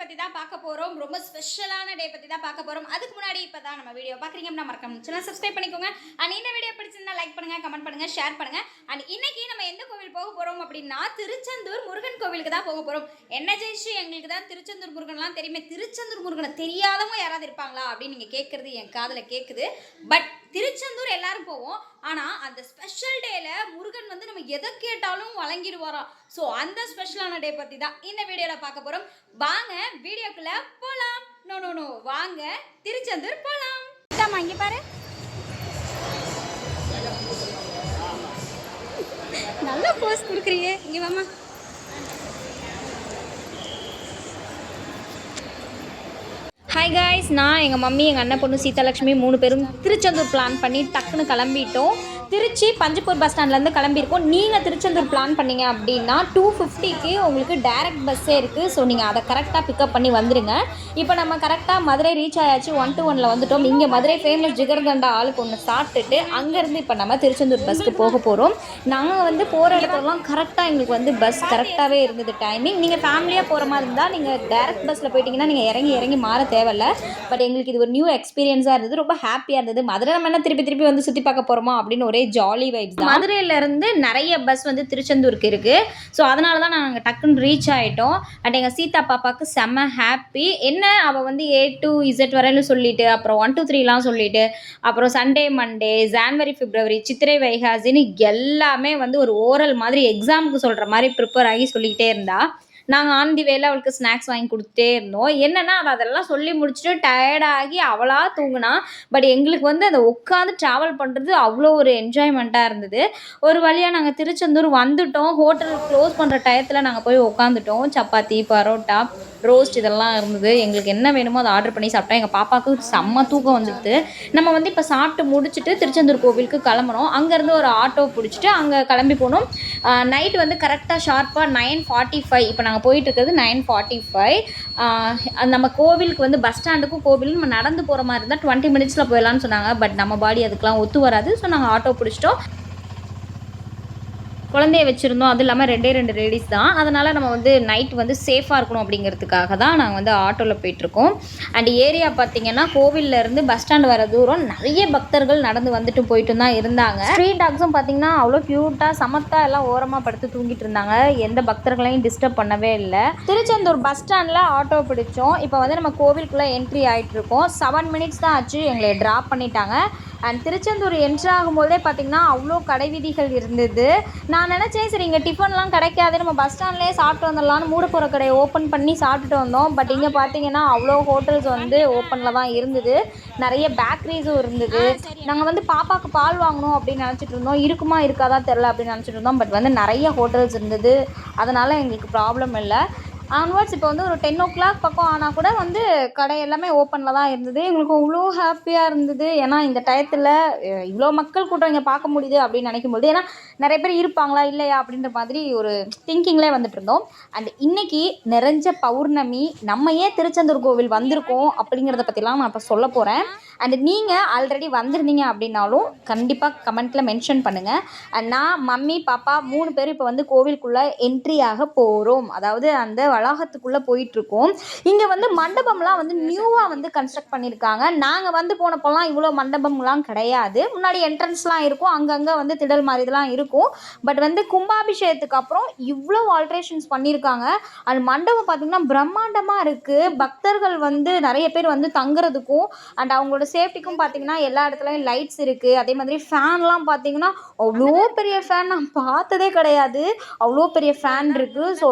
பற்றி தான் பார்க்க போகிறோம் ரொம்ப ஸ்பெஷலான டே பற்றி தான் பார்க்க போகிறோம் அதுக்கு முன்னாடி இப்போ தான் நம்ம வீடியோ பார்க்குறீங்க அப்படின்னா மறக்காம சேனல் சப்ஸ்கிரைப் பண்ணிக்கோங்க. அண்ட் இந்த வீடியோ பிடிச்சிருந்தா லைக் பண்ணுங்கள் கமெண்ட் பண்ணுங்கள் ஷேர் பண்ணுங்கள் அண்ட் இன்னைக்கு நம்ம எந்த கோவில் போக போகிறோம் அப்படின்னா திருச்செந்தூர் முருகன் கோவிலுக்கு தான் போக போகிறோம் என்ன ஜெயிச்சு எங்களுக்கு தான் திருச்செந்தூர் முருகன்லாம் தெரியுமே. திருச்செந்தூர் முருகனை தெரியாதவங்க யாராவது இருப்பாங்களா அப்படின்னு நீங்கள் கேட்குறது என் காதில் கேட்குது பட் திருச்செந்தூர் எல்லாரும் போவோம். ஆனால் அந்த ஸ்பெஷல் டேல முருகன் வந்து நம்ம எதை கேட்டாலும் வழங்கிடுவாராம் ஸோ அந்த ஸ்பெஷலான டே பற்றி தான் இந்த வீடியோவில் பார்க்க போகிறோம் வாங்க வீடியோக்குள்ளே போகலாம் நோ நோ நோ வாங்க திருச்செந்தூர் போகலாம் இதாம்மா இங்கே பாரு. நல்ல போஸ் கொடுக்குறீங்க. இங்கே வாமா ஹாய் காய்ஸ் நான் எங்கள் மம்மி எங்கள் அண்ணன் பொண்ணு சீதாலட்சுமி மூணு பேரும் திருச்செந்தூர் பிளான் பண்ணி டக்குன்னு கிளம்பிட்டோம். திருச்சி பஞ்சப்பூர் பஸ் ஸ்டாண்ட்லேருந்து கிளம்பியிருக்கோம். நீங்கள் திருச்செந்தூர் பிளான் பண்ணீங்க அப்படின்னா டூ ஃபிஃப்டிக்கு உங்களுக்கு டைரக்ட் பஸ்ஸே இருக்குது ஸோ நீங்கள் அதை கரெக்டாக பிக்கப் பண்ணி வந்துடுங்க இப்போ நம்ம கரெக்டாக மதுரை ரீச் ஆயாச்சு. ஒன் டு ஒனில் வந்துட்டோம். இங்கே மதுரை ஃபேமஸ் ஜிகர்தண்டா ஆளுக்கு ஒன்று சாப்பிட்டுட்டு அங்கேருந்து இப்போ நம்ம திருச்செந்தூர் பஸ்க்கு போக போகிறோம் நாங்கள் வந்து போகிற இடத்துலலாம் கரெக்டாக எங்களுக்கு வந்து பஸ் கரெக்டாகவே இருந்தது டைமிங் நீங்கள் ஃபேமிலியாக போகிற மாதிரி இருந்தால் நீங்கள் டேரக்ட் பஸ்ஸில் போயிட்டீங்கன்னா நீங்கள் இறங்கி இறங்கி மாற தேவை தேவையில்ல. பட் எங்களுக்கு இது ஒரு நியூ எக்ஸ்பீரியன்ஸாக இருந்தது. ரொம்ப ஹாப்பியாக இருந்தது. மதுரை நம்ம என்ன திருப்பி திருப்பி வந்து சுற்றி பார்க்க போகிறோமா அப்படின்னு ஒரே ஜாலி வைப்ஸ் தான். மதுரையிலேருந்து நிறைய பஸ் வந்து திருச்செந்தூருக்கு இருக்குது ஸோ அதனால தான் நாங்கள் டக்குன்னு ரீச் ஆகிட்டோம் அண்ட் எங்கள் சீதா பாப்பாவுக்கு செம்ம ஹாப்பி என்ன அவள் வந்து ஏ டு இசட் வரையிலும் சொல்லிட்டு அப்புறம் ஒன் டூ த்ரீலாம் சொல்லிட்டு அப்புறம் Sunday Monday January February Chithirai வைகாசின்னு எல்லாமே வந்து ஒரு ஓரல் மாதிரி எக்ஸாமுக்கு சொல்கிற மாதிரி ப்ரிப்பேர் ஆகி சொல்லிக்கிட்டே இருந்தா. நாங்கள் ஆன் தி வேல அவளுக்கு ஸ்நாக்ஸ் வாங்கி கொடுத்துட்டே இருந்தோம். என்னென்னா அவள் அதெல்லாம் சொல்லி முடிச்சுட்டு டயர்டாகி அவளாக தூங்கினா பட் எங்களுக்கு வந்து அதை உட்காந்து ட்ராவல் பண்ணுறது அவ்வளோ ஒரு என்ஜாய்மெண்ட்டாக இருந்தது. ஒரு வழியாக நாங்கள் திருச்செந்தூர் வந்துட்டோம். ஹோட்டல் க்ளோஸ் பண்ணுற டயத்தில் நாங்கள் போய் உட்காந்துட்டோம் சப்பாத்தி பரோட்டா ரோஸ்ட் இதெல்லாம் இருந்தது. எங்களுக்கு என்ன வேணுமோ அதை ஆர்டர் பண்ணி சாப்பிட்டோம். எங்கள் பாப்பாவுக்கு செம்ம தூக்கம் வந்துடுது. நம்ம வந்து இப்போ சாப்பிட்டு முடிச்சுட்டு திருச்செந்தூர் கோவிலுக்கு கிளம்புறோம். அங்கேருந்து ஒரு ஆட்டோ பிடிச்சிட்டு அங்கே கிளம்பி போனோம். நைட் வந்து கரெக்டாக ஷார்ப்பாக நைன் ஃபார்ட்டி ஃபைவ் இப்போ நாங்கள் போயிட்டு இருக்கிறது நைன் ஃபார்ட்டி ஃபைவ் நம்ம கோவிலுக்கு வந்து பஸ் ஸ்டாண்டுக்கும் கோவிலும் நம்ம நடந்து போகிற மாதிரி இருந்தால் டுவெண்ட்டி மினிட்ஸில் போயிடலாம்னு சொன்னாங்க. பட் நம்ம பாடி அதுக்கெலாம் ஒத்து வராது. ஸோ நாங்கள் ஆட்டோ பிடிச்சிட்டோம். குழந்தைய வச்சுருந்தோம். அது இல்லாமல் ரெண்டே ரெண்டு லேடிஸ் தான். அதனால் நம்ம வந்து நைட் வந்து சேஃபாக இருக்கணும் அப்படிங்கிறதுக்காக தான் நாங்கள் வந்து ஆட்டோவில் போயிட்டுருக்கோம். அண்ட் ஏரியா பார்த்தீங்கன்னா கோவில்ல இருந்து பஸ் ஸ்டாண்ட் வர தூரம் நிறைய பக்தர்கள் நடந்து வந்துட்டு போயிட்டு தான் இருந்தாங்க. ஸ்ட்ரீட் டாக்ஸும் பார்த்தீங்கன்னா அவ்வளோ க்யூட்டாக சமத்தா எல்லாம் ஓரமாக படுத்து தூங்கிட்டு இருந்தாங்க. எந்த பக்தர்களையும் டிஸ்டர்ப் பண்ணவே இல்லை. திருச்செந்தூர் பஸ் ஸ்டாண்டில் ஆட்டோ பிடிச்சோம். இப்போ வந்து நம்ம கோவிலுக்குள்ளே என்ட்ரி ஆகிட்டு இருக்கோம் செவன் மினிட்ஸ் தான் ஆச்சு. எங்களை ட்ராப் பண்ணிட்டாங்க. அண்ட் திருச்செந்தூர் என்ட்ரி ஆகும்போதே பார்த்தீங்கன்னா அவ்வளோ கடை வீதிகள் இருந்தது. நான் நினச்சேன் சரி இங்கே டிஃபன்லாம் கிடைக்காது நம்ம பஸ் ஸ்டாண்ட்லேயே சாப்பிட்டு வந்துடலாம்னு மூட போகிற கடையை ஓப்பன் பண்ணி சாப்பிட்டுட்டு வந்தோம். பட் இங்கே பார்த்தீங்கன்னா அவ்வளோ ஹோட்டல்ஸ் வந்து ஓப்பனில் தான் இருந்தது. நிறைய பேக்கரிஸும் இருந்தது. நாங்கள் வந்து பாப்பாவுக்கு பால் வாங்கணும் அப்படின்னு நினச்சிட்டு இருந்தோம். இருக்குமா இருக்காதா தெரில அப்படின்னு நினச்சிட்டு இருந்தோம். பட் வந்து நிறைய ஹோட்டல்ஸ் இருந்தது. அதனால் எங்களுக்கு ப்ராப்ளம் இல்லை. ஆன்வர்ட்ஸ் இப்போ வந்து ஒரு டென் ஓ கிளாக் பக்கம் ஆனால் கூட வந்து கடை எல்லாமே ஓப்பனில் தான் இருந்தது. எங்களுக்கு அவ்வளோ ஹாப்பியாக இருந்தது. ஏன்னா இந்த டயத்தில் இவ்வளோ மக்கள் கூட்டம் இங்கே பார்க்க முடியுது அப்படின்னு நினைக்கும்போது ஏன்னா நிறைய பேர் இருப்பாங்களா இல்லையா அப்படின்ற மாதிரி ஒரு திங்கிங்லேயே வந்துட்டு இருந்தோம். அண்ட் இன்னைக்கு நிறைஞ்ச பௌர்ணமி நம்ம ஏன் திருச்செந்தூர் கோவில் வந்திருக்கோம் அப்படிங்கிறத பற்றிலாம் நான் இப்போ சொல்ல போகிறேன் அண்ட் நீங்கள் ஆல்ரெடி வந்திருந்தீங்க அப்படின்னாலும் கண்டிப்பாக கமெண்ட்டில் மென்ஷன் பண்ணுங்கள் அண்ட் நான் மம்மி பாப்பா மூணு பேரும் இப்போ வந்து கோவிலுக்குள்ளே என்ட்ரி ஆக போகிறோம் அதாவது அந்த வளாகத்துக்குள்ளே போயிட்டுருக்கோம். இங்கே வந்து மண்டபம்லாம் வந்து நியூவாக வந்து கன்ஸ்ட்ரக்ட் பண்ணியிருக்காங்க. நாங்கள் வந்து போனப்போலாம் இவ்வளோ மண்டபம்லாம் கிடையாது. முன்னாடி என்ட்ரன்ஸ்லாம் இருக்கும். அங்கங்கே வந்து திடல் மாதிரி இதெல்லாம் இருக்கும். பட் வந்து கும்பாபிஷேகத்துக்கு அப்புறம் இவ்வளோ ஆல்ட்ரேஷன்ஸ் பண்ணியிருக்காங்க. அது மண்டபம் பார்த்திங்கன்னா பிரம்மாண்டமாக இருக்குது பக்தர்கள் வந்து நிறைய பேர் வந்து தங்குறதுக்கும் அண்ட் அவங்களோட சேஃப்டிக்கும் பார்த்தீங்கன்னா எல்லா இடத்துலையும் லைட்ஸ் இருக்குது அதே மாதிரி ஃபேன்லாம் பார்த்தீங்கன்னா அவ்வளோ பெரிய ஃபேன் நான் பார்த்ததே கிடையாது. அவ்வளோ பெரிய ஃபேன் இருக்குது ஸோ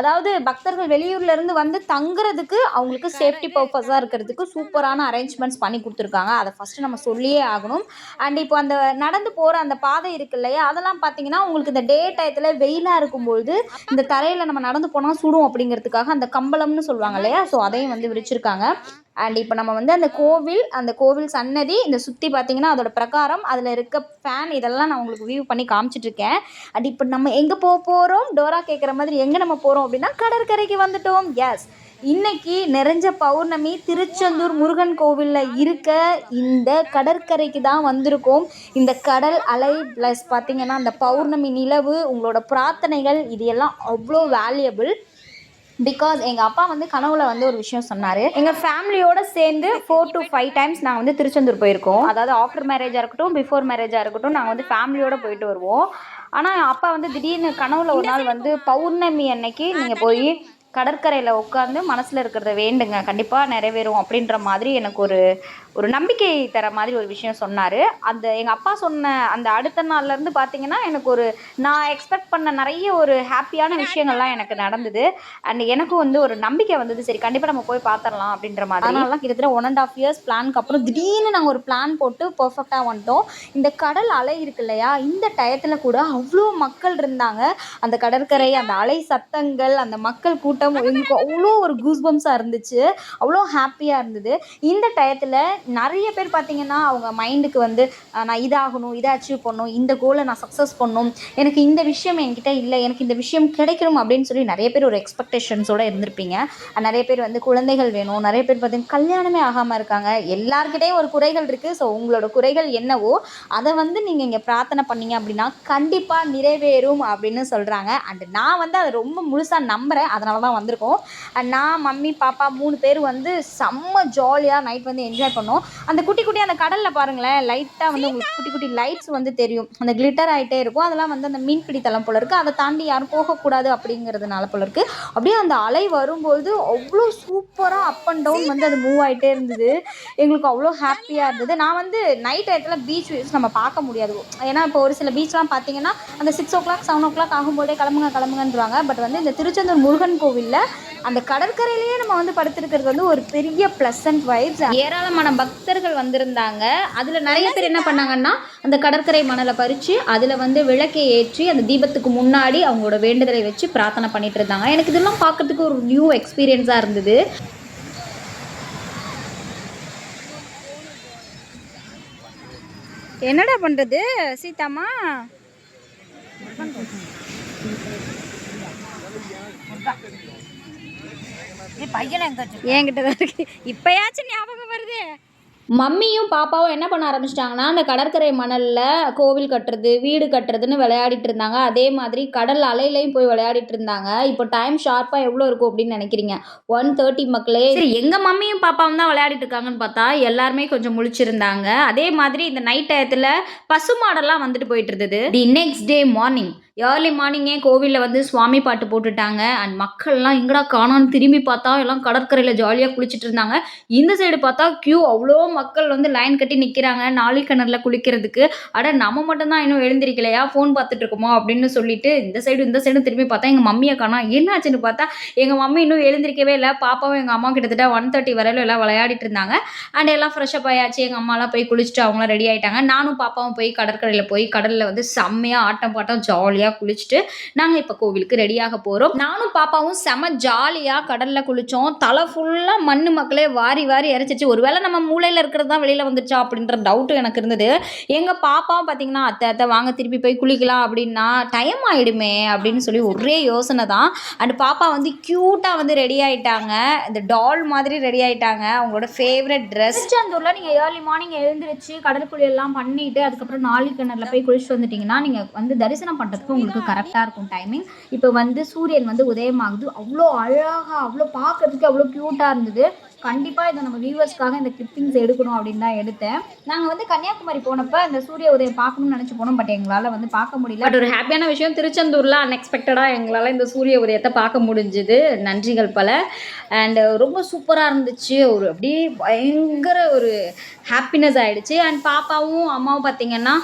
அதாவது பக்தர்கள் வெளியூர்ல இருந்து வந்து தங்குறதுக்கு அவங்களுக்கு சேஃப்டி பர்பஸாக இருக்கிறதுக்கு சூப்பரான அரேஞ்ச்மெண்ட்ஸ் பண்ணி கொடுத்துருக்காங்க. அதை ஃபஸ்ட்டு நம்ம சொல்லியே ஆகணும். அண்ட் இப்போ அந்த நடந்து போகிற அந்த பாதை இருக்கு இல்லையா? அதெல்லாம் பார்த்தீங்கன்னா உங்களுக்கு இந்த டே டயத்தில் வெயிலாக இருக்கும்பொழுது இந்த தரையில் நம்ம நடந்து போனால் சுடும் அப்படிங்கிறதுக்காக அந்த கம்பளம்னு சொல்லுவாங்க இல்லையா? ஸோ அதையும் வந்து விரிச்சிருக்காங்க. அண்ட் இப்போ நம்ம வந்து அந்த கோவில் அந்த கோவில் சன்னதி இந்த சுற்றி பார்த்தீங்கன்னா அதோட பிரகாரம் அதில் இருக்க ஃபேன் இதெல்லாம் நான் உங்களுக்கு வியூ பண்ணி காமிச்சிட்ருக்கேன் அண்ட் இப்போ நம்ம எங்கே போக போகிறோம் டோரா கேட்குற மாதிரி எங்கே நம்ம போகிறோம் அப்படின்னா கடற்கரைக்கு வந்துட்டோம். எஸ் இன்னைக்கு நிறைஞ்ச பௌர்ணமி திருச்செந்தூர் முருகன் கோவிலில் இருக்க இந்த கடற்கரைக்கு தான் வந்திருக்கோம். இந்த கடல் அலை ப்ளஸ் பார்த்தீங்கன்னா அந்த பௌர்ணமி நிலவு உங்களோட பிரார்த்தனைகள் இது எல்லாம் அவ்வளோ வேல்யூபிள் பிகாஸ் எங்கள் அப்பா வந்து கனவுல வந்து ஒரு விஷயம் சொன்னார். எங்கள் ஃபேமிலியோட சேர்ந்து ஃபோர் டு ஃபைவ் டைம்ஸ் நாங்கள் வந்து திருச்செந்தூர் போயிருக்கோம். அதாவது ஆஃப்டர் மேரேஜாக இருக்கட்டும் பிஃபோர் மேரேஜாக இருக்கட்டும் நாங்கள் வந்து ஃபேமிலியோட போயிட்டு வருவோம். ஆனால் அப்பா வந்து திடீர்னு கனவுல ஒரு நாள் வந்து பௌர்ணமி அன்னைக்கு நீங்கள் போய் கடற்கரையில் உட்காந்து மனசில் இருக்கிறத வேண்டுங்க. கண்டிப்பாக நிறைவேறும் அப்படின்ற மாதிரி எனக்கு ஒரு ஒரு நம்பிக்கை தர மாதிரி ஒரு விஷயம் சொன்னார். அந்த எங்கள் அப்பா சொன்ன அந்த அடுத்த நாள்லேருந்து பார்த்தீங்கன்னா எனக்கு ஒரு நான் எக்ஸ்பெக்ட் பண்ண நிறைய ஒரு ஹாப்பியான விஷயங்கள்லாம் எனக்கு நடந்தது. அண்ட் எனக்கும் வந்து ஒரு நம்பிக்கை வந்தது. சரி கண்டிப்பாக நம்ம போய் பார்த்துடலாம் அப்படின்ற மாதிரி. அதனாலலாம் கிட்டத்தட்ட ஒன் அண்ட் ஆஃப் இயர்ஸ் பிளானுக்கு அப்புறம் திடீர்னு நாங்கள் ஒரு பிளான் போட்டு பர்ஃபெக்டாக வந்துட்டோம். இந்த கடல் அலை இருக்கு இல்லையா இந்த டயத்தில் கூட அவ்வளோ மக்கள் இருந்தாங்க. அந்த கடற்கரை அந்த அலை சத்தங்கள் அந்த மக்கள் கூட்டம் எங்களுக்கு அவ்வளோ ஒரு கூஸ்பம்ஸாக இருந்துச்சு. அவ்வளோ ஹாப்பியாக இருந்தது. இந்த டயத்தில் நிறைய பேர் பார்த்தீங்கன்னா அவங்க மைண்டுக்கு வந்து நான் இதாகணும் இதை அச்சீவ் பண்ணணும் இந்த கோலை நான் சக்ஸஸ் பண்ணணும். எனக்கு இந்த விஷயம் என்கிட்ட இல்லை எனக்கு இந்த விஷயம் கிடைக்கணும் அப்படின்னு சொல்லி நிறைய பேர் ஒரு எக்ஸ்பெக்டேஷன்ஸோட இருந்திருப்பீங்க. நிறைய பேர் வந்து குழந்தைகள் வேணும். நிறைய பேர் பார்த்தீங்கன்னா கல்யாணமே ஆகாமல் இருக்காங்க. எல்லார்கிட்டேயும் ஒரு குறைகள் இருக்குது ஸோ உங்களோட குறைகள் என்னவோ அதை வந்து நீங்கள் இங்கே பிரார்த்தனை பண்ணீங்க அப்படின்னா கண்டிப்பாக நிறைவேறும் அப்படின்னு சொல்கிறாங்க அண்ட் நான் வந்து அதை ரொம்ப முழுசாக நம்புகிறேன் அதனால தான் வந்திருக்கோம். நான் மம்மி பாப்பா மூணு பேர் வந்து செம்ம ஜாலியாக நைட் வந்து என்ஜாய் பண்ணோம். அந்த குட்டி குட்டி அந்த கடலில் பாருங்களேன் லைட்டாக வந்து உங்களுக்கு குட்டி குட்டி லைட்ஸ் வந்து தெரியும். அந்த கிளிட்டர் ஆகிட்டே இருக்கும். அதெல்லாம் வந்து அந்த மீன்பிடி தளம் போல இருக்குது அதை தாண்டி யாரும் போகக்கூடாது அப்படிங்கிறதுனால போல இருக்குது அப்படியே அந்த அலை வரும்போது அவ்வளோ சூப்பராக அப் அண்ட் டவுன் வந்து அது மூவ் ஆகிட்டே இருந்தது. எங்களுக்கு அவ்வளோ ஹாப்பியாக இருந்தது. நான் வந்து நைட் டயத்தில் பீச் வியூஸ் நம்ம பார்க்க முடியாது. ஏன்னா இப்போ ஒரு சில பீச்லாம் பார்த்தீங்கன்னா அந்த six o'clock seven o'clock ஆகும்போதே கிளம்புங்க கிளம்புங்கன்றாங்க பட் வந்து இந்த திருச்செந்தூர் முருகன் கோவில் இல்லை. அந்த கடற்கரையிலேயே நம்ம வந்து படுத்திருக்கிறது வந்து ஒரு பெரிய ப்ளசன்ட் வைப்ஸ் ஏராளமான பக்தர்கள் வந்திருந்தாங்க. அதில் நிறைய பேர் என்ன பண்ணாங்கன்னா அந்த கடற்கரை மணலை பறித்து அதில் வந்து விளக்கை ஏற்றி அந்த தீபத்துக்கு முன்னாடி அவங்களோட வேண்டுதலை வச்சு பிரார்த்தனை பண்ணிட்டு இருந்தாங்க. எனக்கு இதெல்லாம் பார்க்கறதுக்கு ஒரு நியூ எக்ஸ்பீரியன்ஸாக இருந்தது. என்னடா பண்ணுறது சீதாமா என்கிட்ட தான் இருக்கு. இப்பயாச்சும் ஞாபகம் வருது. மம்மியும் பாப்பாவும் என்ன பண்ண ஆரம்பிச்சிட்டாங்கன்னா அந்த கடற்கரை மணலில் கோவில் கட்டுறது வீடு கட்டுறதுன்னு விளையாடிட்டு இருந்தாங்க. அதே மாதிரி கடல் அலையிலையும் போய் விளையாடிட்டு இருந்தாங்க. இப்போ டைம் ஷார்ப்பாக எவ்வளோ இருக்கும் அப்படின்னு நினைக்கிறீங்க? ஒன் தேர்ட்டி மக்களே. சரி எங்கள் மம்மியும் பாப்பாவும் தான் விளையாடிட்டு இருக்காங்கன்னு பார்த்தா எல்லாருமே கொஞ்சம் முழிச்சிருந்தாங்க. அதே மாதிரி இந்த நைட் டயத்தில் பசுமாடெல்லாம் வந்துட்டு போயிட்டு இருந்தது. The next day morning early மார்னிங்கே கோவிலில் வந்து சுவாமி பாட்டு போட்டுட்டாங்க. அண்ட் மக்கள்லாம் எங்கடா காணான்னு திரும்பி பார்த்தா எல்லாம் கடற்கரையில் ஜாலியாக குளிச்சுட்டு இருந்தாங்க. இந்த சைடு பார்த்தா க்யூ அவ்வளோ மக்கள் வந்து லைன் கட்டி நிற்கிறாங்க நாளி கிணறுல குளிக்கிறதுக்கு. அட நம்ம மட்டும்தான் இன்னும் எழுந்திருக்கலையா? ஃபோன் பார்த்துட்டு இருக்கோமோ? அப்படின்னு சொல்லிட்டு இந்த சைடு இந்த சைடு திரும்பி பார்த்தா எங்கள் மம்மியை காணா என்னாச்சுன்னு பார்த்தா எங்கள் மம்மி இன்னும் எழுந்திருக்கவே இல்லை. பாப்பாவும் எங்கள் அம்மா கிட்டத்தட்ட ஒன் தேர்ட்டி வரையிலும் எல்லாம் விளையாடிட்டு இருந்தாங்க. அண்ட் எல்லாம் ஃப்ரெஷ்ஷப் ஆயாச்சு. எங்கள் அம்மாலாம் போய் குளிச்சுட்டு அவங்களாம் ரெடி ஆகிட்டாங்க நானும் பாப்பாவும் போய் கடற்கரையில் போய் கடலில் வந்து செம்மையாக ஆட்டம் பாட்டம் ஜாலியாக குளிச்சுட்டு நாங்கள் இப்போ கோவிலுக்கு ரெடியாக போகிறோம் நானும் பாப்பாவும் செம ஜாலியாக கடலில் குளித்தோம் தலை ஃபுல்லாக மண்ணு மக்களே வாரி வாரி இறைச்சிச்சு ஒருவேளை நம்ம மூளையில் இருக்கிறது தான் வெளியில் வந்துருச்சா அப்படின்ற டவுட்டு எனக்கு இருந்தது. எங்கள் பாப்பாவும் பார்த்தீங்கன்னா அத்தை அத்தை வாங்க திருப்பி போய் குளிக்கலாம் அப்படின்னா டைம் ஆகிடுமே அப்படின்னு சொல்லி ஒரே யோசனை தான். அண்ட் பாப்பா வந்து க்யூட்டாக வந்து ரெடி ஆயிட்டாங்க. இந்த டால் மாதிரி ரெடி ஆயிட்டாங்க. அவங்களோட ஃபேவரட் ட்ரெஸ் திருச்செந்தூரில் நீங்கள் ஏர்லி மார்னிங் எழுந்திரிச்சு கடற்குழி எல்லாம் பண்ணிட்டு அதுக்கப்புறம் நாலு கிணறுல போய் குளிச்சுட்டு வந்துட்டீங்கன்னா நீங்கள் வந்து தரிசனம் பண்ணுறதுக்கு உங்களுக்கு கரெக்டாக இருக்கும் டைமிங் இப்போ வந்து சூரியன் வந்து உதயமாகுது. அவ்வளோ அழகாக அவ்வளோ பார்க்கறதுக்கு அவ்வளோ க்யூட்டாக இருந்தது. கண்டிப்பாக இதை நம்ம வியூவர்ஸ்க்காக இந்த கிளிப்பிங்ஸ் எடுக்கணும் அப்படின்னு தான் எடுத்தேன். நாங்கள் வந்து கன்னியாகுமரி போனப்போ இந்த சூரிய உதயம் பார்க்கணும்னு நினச்சி போனோம் பட் எங்களால் வந்து பார்க்க முடியல. பட் ஒரு ஹாப்பியான விஷயம் திருச்செந்தூரில் அன்எக்ஸ்பெக்டடாக எங்களால் இந்த சூரிய உதயத்தை பார்க்க முடிஞ்சுது. நன்றிகள் பல. அண்ட் ரொம்ப சூப்பராக இருந்துச்சு. ஒரு அப்படியே பயங்கர ஒரு ஹாப்பினஸ் ஆயிடுச்சு. அண்ட் பாப்பாவும் அம்மாவும் பார்த்தீங்கன்னா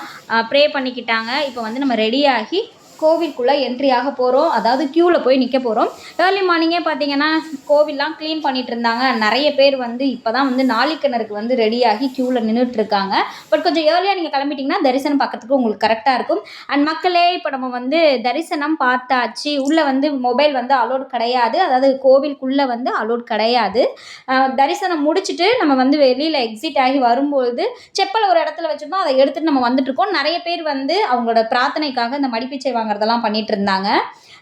ப்ரே பண்ணிக்கிட்டாங்க. இப்போ வந்து நம்ம ரெடியாகி கோவிலுக்குள்ளே என்ட்ரி ஆக போகிறோம் அதாவது க்யூவில் போய் நிற்க போகிறோம் ஏர்லி மார்னிங்கே பார்த்தீங்கன்னா கோவில்லாம் க்ளீன் பண்ணிட்டு இருந்தாங்க. நிறைய பேர் வந்து இப்போ தான் வந்து நாளிக்கிணறுக்கு வந்து ரெடியாகி க்யூவில் நின்றுட்டு இருக்காங்க. பட் கொஞ்சம் ஏர்லியாக நீங்கள் கிளம்பிட்டீங்கன்னா தரிசனம் பார்க்கறதுக்கு உங்களுக்கு கரெக்டாக இருக்கும். அண்ட் மக்களே இப்போ நம்ம வந்து தரிசனம் பார்த்தாச்சு. உள்ளே வந்து மொபைல் வந்து அலோட் கிடையாது. அதாவது கோவிலுக்குள்ளே வந்து அலோட் கிடையாது. தரிசனம் முடிச்சுட்டு நம்ம வந்து வெளியில் எக்ஸிட் ஆகி வரும்பொழுது செப்பல் ஒரு இடத்துல வச்சுருந்தோம். அதை எடுத்துகிட்டு நம்ம வந்துட்டுருக்கோம் நிறைய பேர் வந்து அவங்களோட பிரார்த்தனைக்காக இந்த மடிப்பிச்சை வாங்குறதெல்லாம் பண்ணிட்டு இருந்தாங்க.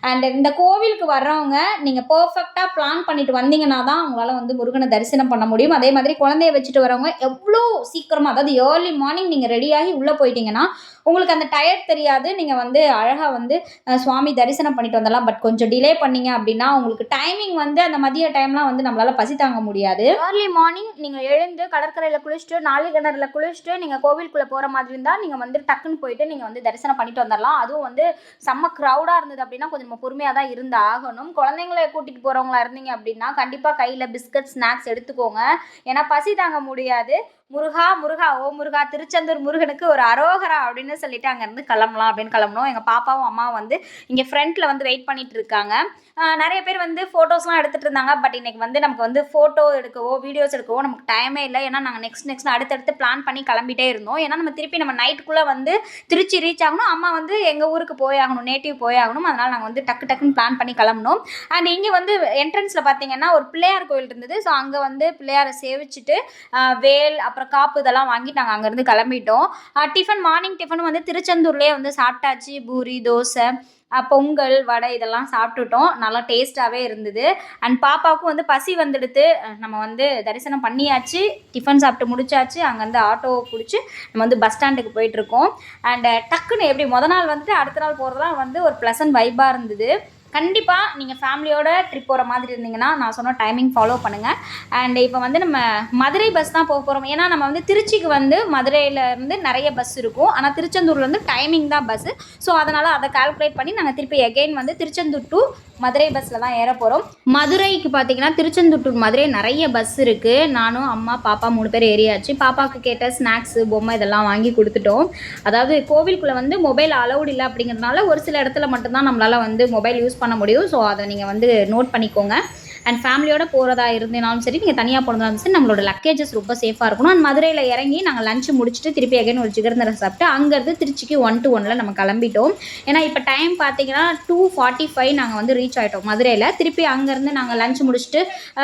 அண்ட் இந்த கோவிலுக்கு வர்றவங்க நீங்கள் பர்ஃபெக்டாக பிளான் பண்ணிட்டு வந்தீங்கன்னா தான் உங்களால் வந்து முருகனை தரிசனம் பண்ண முடியும். அதே மாதிரி குழந்தைய வச்சுட்டு வரவங்க எவ்வளோ சீக்கிரமாக அதாவது ஏர்லி மார்னிங் நீங்கள் ரெடியாகி உள்ளே போயிட்டீங்கன்னா உங்களுக்கு அந்த டயர்ட் தெரியாது. நீங்கள் வந்து அழகாக வந்து சுவாமி தரிசனம் பண்ணிட்டு வந்துடலாம். பட் கொஞ்சம் டிலே பண்ணீங்க அப்படின்னா உங்களுக்கு டைமிங் வந்து அந்த மதிய டைம்லாம் வந்து நம்மளால் பசி தாங்க முடியாது. ஏர்லி மார்னிங் நீங்கள் எழுந்து கடற்கரையில் குளிச்சுட்டு நாளை கிணறுல குளிச்சுட்டு நீங்கள் கோவிலுக்குள்ளே போகிற மாதிரி இருந்தால் நீங்கள் வந்து டக்குன்னு போயிட்டு நீங்கள் வந்து தரிசனம் பண்ணிட்டு வந்துடலாம். அதுவும் வந்து செம்ம க்ரௌடாக இருந்தது அப்படின்னா கொஞ்சம் நம்ம பொறுமையாக தான் இருந்து ஆகணும் குழந்தைங்கள கூட்டிகிட்டு போகிறவங்களா இருந்தீங்க அப்படின்னா கண்டிப்பாக கையில் பிஸ்கட் ஸ்நாக்ஸ் எடுத்துக்கோங்க. ஏன்னா பசி தாங்க முடியாது. முருகா முருகா ஓ முருகா திருச்செந்தூர் முருகனுக்கு ஒரு அரோகரா அப்படின்னு சொல்லிட்டு அங்கேருந்து கிளம்பலாம் அப்படின்னு கிளம்பணும் எங்கள் பாப்பாவும் அம்மாவும் வந்து இங்கே ஃப்ரண்ட்டில் வந்து வெயிட் பண்ணிட்டு இருக்காங்க. நிறைய பேர் வந்து ஃபோட்டோஸ்லாம் எடுத்துகிட்டு இருந்தாங்க. பட் இன்னைக்கு வந்து நமக்கு வந்து ஃபோட்டோ எடுக்கவோ வீடியோஸ் எடுக்கவோ நமக்கு டைமே இல்லை. ஏன்னா நாங்கள் நெக்ஸ்ட் நெக்ஸ்ட் அடுத்தடுத்து பிளான் பண்ணி கிளம்பிட்டே இருந்தோம். ஏன்னா நம்ம திருப்பி நம்ம நைட்டுக்குள்ளே வந்து திருச்சி ரீச் ஆகணும். அம்மா வந்து எங்கள் ஊருக்கு போய் ஆகணும் நேட்டிவ் போய் ஆகணும். அதனால் நாங்கள் வந்து டக்கு டக்குன்னு பிளான் பண்ணி கிளம்பணும் அண்ட் இங்கே வந்து என்ட்ரன்ஸில் பார்த்தீங்கன்னா ஒரு பிள்ளையார் கோயில் இருந்தது. ஸோ அங்கே வந்து பிள்ளையாரை சேவிச்சுட்டு வேல் அப்புறம் அப்புறம் காப்பு இதெல்லாம் வாங்கி நாங்கள் அங்கேருந்து கிளம்பிட்டோம். டிஃபன் மார்னிங் டிஃபன் வந்து திருச்செந்தூர்லேயே வந்து சாப்பிட்டாச்சு. பூரி தோசை பொங்கல் வடை இதெல்லாம் சாப்பிட்டுட்டோம். நல்லா டேஸ்ட்டாகவே இருந்தது. அண்ட் பாப்பாவுக்கும் வந்து பசி வந்துடுத்து. நம்ம வந்து தரிசனம் பண்ணியாச்சு. டிஃபன் சாப்பிட்டு முடிச்சாச்சு. அங்கேருந்து ஆட்டோ பிடிச்சி நம்ம வந்து பஸ் ஸ்டாண்டுக்கு போயிட்டுருக்கோம் அண்ட் டக்குன்னு எப்படி முத நாள் வந்துட்டு அடுத்த நாள் போகிறதுலாம் வந்து ஒரு ப்ளசன்ட் வைப்பாக இருந்தது. கண்டிப்பாக நீங்கள் ஃபேமிலியோட ட்ரிப் போகிற மாதிரி இருந்தீங்கன்னா நான் சொன்ன டைமிங் ஃபாலோ பண்ணுங்கள் அண்ட் இப்போ வந்து நம்ம மதுரை பஸ் தான் போக போகிறோம் ஏன்னா நம்ம வந்து திருச்சிக்கு வந்து மதுரையிலேருந்து நிறைய பஸ் இருக்கும். ஆனால் திருச்செந்தூர்லேருந்து டைமிங் தான் பஸ்ஸு ஸோ அதனால் அதை கால்குலேட் பண்ணி நாங்கள் திருப்பி எகெயின் வந்து திருச்செந்தூர் டு மதுரை பஸ்ஸில் தான் ஏற போகிறோம் மதுரைக்கு பார்த்தீங்கன்னா திருச்செந்தூர் டு மதுரை நிறைய பஸ் இருக்குது நானும் அம்மா பாப்பா மூணு பேர் ஏறியாச்சு. பாப்பாவுக்கு கேட்ட ஸ்நாக்ஸு பொம்மை இதெல்லாம் வாங்கி கொடுத்துட்டோம். அதாவது கோவிலுக்குள்ளே வந்து மொபைல் அலௌட் இல்லை அப்படிங்கிறதுனால ஒரு சில இடத்துல மட்டும்தான் நம்மளால் வந்து மொபைல் யூஸ் பண்ண முடியும். ஸோ அதை நீங்கள் வந்து நோட் பண்ணிக்கோங்க. அண்ட் ஃபேமிலியோட போகிறதா இருந்தனாலும் சரி நீங்கள் தனியாக போனதாலும் சரி நம்மளோட லக்கேஜஸ் ரொம்ப சேஃபாக இருக்கணும். அண்ட் மதுரையில் இறங்கி நாங்கள் லஞ்சு முடிச்சுட்டு திருப்பி அகைன் ஒரு ஜிகர்ந்தரை சாப்பிட்டு அங்கேருந்து திருச்சிக்கு ஒன் டு ஒனில் நம்ம கிளம்பிட்டோம். ஏன்னா இப்போ டைம் பார்த்தீங்கன்னா டூ ஃபார்ட்டி ஃபைவ் நாங்கள் வந்து ரீச் ஆகிட்டோம் மதுரையில். திருப்பி அங்கேருந்து நாங்கள் லஞ்ச் முடிச்சுட்டு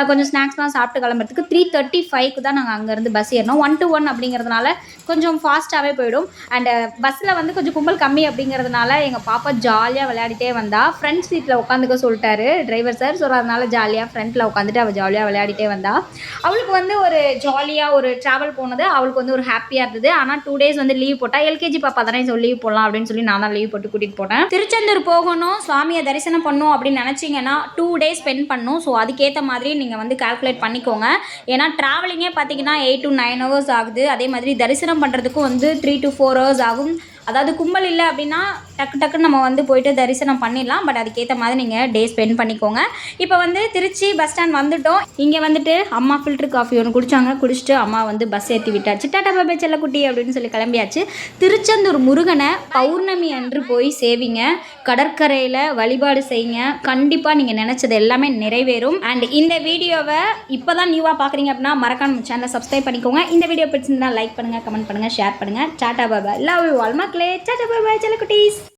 கொஞ்சம் ஸ்நாக்ஸ்லாம் சாப்பிட்டு கிளம்புறதுக்கு த்ரீ தேர்ட்டி ஃபைவ்க்கு தான் நாங்கள் அங்கேருந்து பஸ் ஏறினோம். ஒன் டு ஒன் அப்படிங்கிறதுனால கொஞ்சம் ஃபாஸ்ட்டாகவே போயிடும். அண்ட் பஸ்ஸில் வந்து கொஞ்சம் கும்பல் கம்மி அப்படிங்கிறதுனால எங்கள் பாப்பா ஜாலியாக விளையாடிட்டே வந்தால் ஃப்ரண்ட் சீட்டில் உட்காந்துக்க சொல்லிட்டாரு டிரைவர் சார் ஸோ அதனால ஜாலியாக ஃப்ரண்ட்டில் உட்காந்துட்டு அவள் ஜாலியாக விளையாடிட்டே வந்தா. அவளுக்கு வந்து ஒரு ஜாலியாக ஒரு ட்ராவல் போனது. அவளுக்கு வந்து ஒரு ஹாப்பியாக இருந்தது. ஆனால் டூ டேஸ் வந்து லீவ் போட்டால் எல்கேஜி பாப்பா தானே ஸோ லீவ் போடலாம் அப்படின்னு சொல்லி நான் தான் லீவ் போட்டு கூட்டிகிட்டு போனேன். திருச்செந்தூர் போகணும் சுவாமியை தரிசனம் பண்ணணும் அப்படின்னு நினச்சிங்கன்னா டூ டேஸ் ஸ்பெண்ட் பண்ணணும் ஸோ அதுக்கேற்ற மாதிரி நீங்கள் வந்து கால்குலேட் பண்ணிக்கோங்க. ஏன்னா ட்ராவலிங்கே பார்த்தீங்கன்னா எயிட் டு நைன் ஹவர்ஸ் ஆகுது. அதே மாதிரி தரிசனம் பண்ணுறதுக்கும் வந்து த்ரீ டு ஃபோர் ஹவர்ஸ் ஆகும். அதாவது கும்பல் இல்லை அப்படின்னா டக்கு டக்குன்னு நம்ம வந்து போயிட்டு தரிசனம் பண்ணிடலாம். பட் அதுக்கேற்ற மாதிரி நீங்கள் டே ஸ்பெண்ட் பண்ணிக்கோங்க. இப்போ வந்து திருச்சி பஸ் ஸ்டாண்ட் வந்துட்டோம். இங்கே வந்துட்டு அம்மா ஃபில்டர் காஃபி ஒன்று குடித்தாங்க குடிச்சிட்டு அம்மா வந்து பஸ் ஏற்றி விட்டாச்சு. டாட்டா பாபா செல்லக்குட்டி அப்படின்னு சொல்லி கிளம்பியாச்சு. திருச்செந்தூர் முருகனை பௌர்ணமி அன்று போய் சேவிங்க. கடற்கரையில் வழிபாடு செய்யுங்க. கண்டிப்பாக நீங்கள் நினச்சது எல்லாமே நிறைவேறும். அண்ட் இந்த வீடியோவை இப்போ தான் நியூவாக பார்க்குறீங்க அப்படின்னா மறக்காம சேனலை சப்ஸ்கிரைப் பண்ணிக்கோங்க. இந்த வீடியோ பிடிச்சிருந்தா லைக் பண்ணுங்கள் கமெண்ட் பண்ணுங்கள் ஷேர் பண்ணுங்கள் டாட்டா பாபா லவ் யூ ஆல் மக்களே டாட்டா பாபா செல்லக்குட்டீஸ்.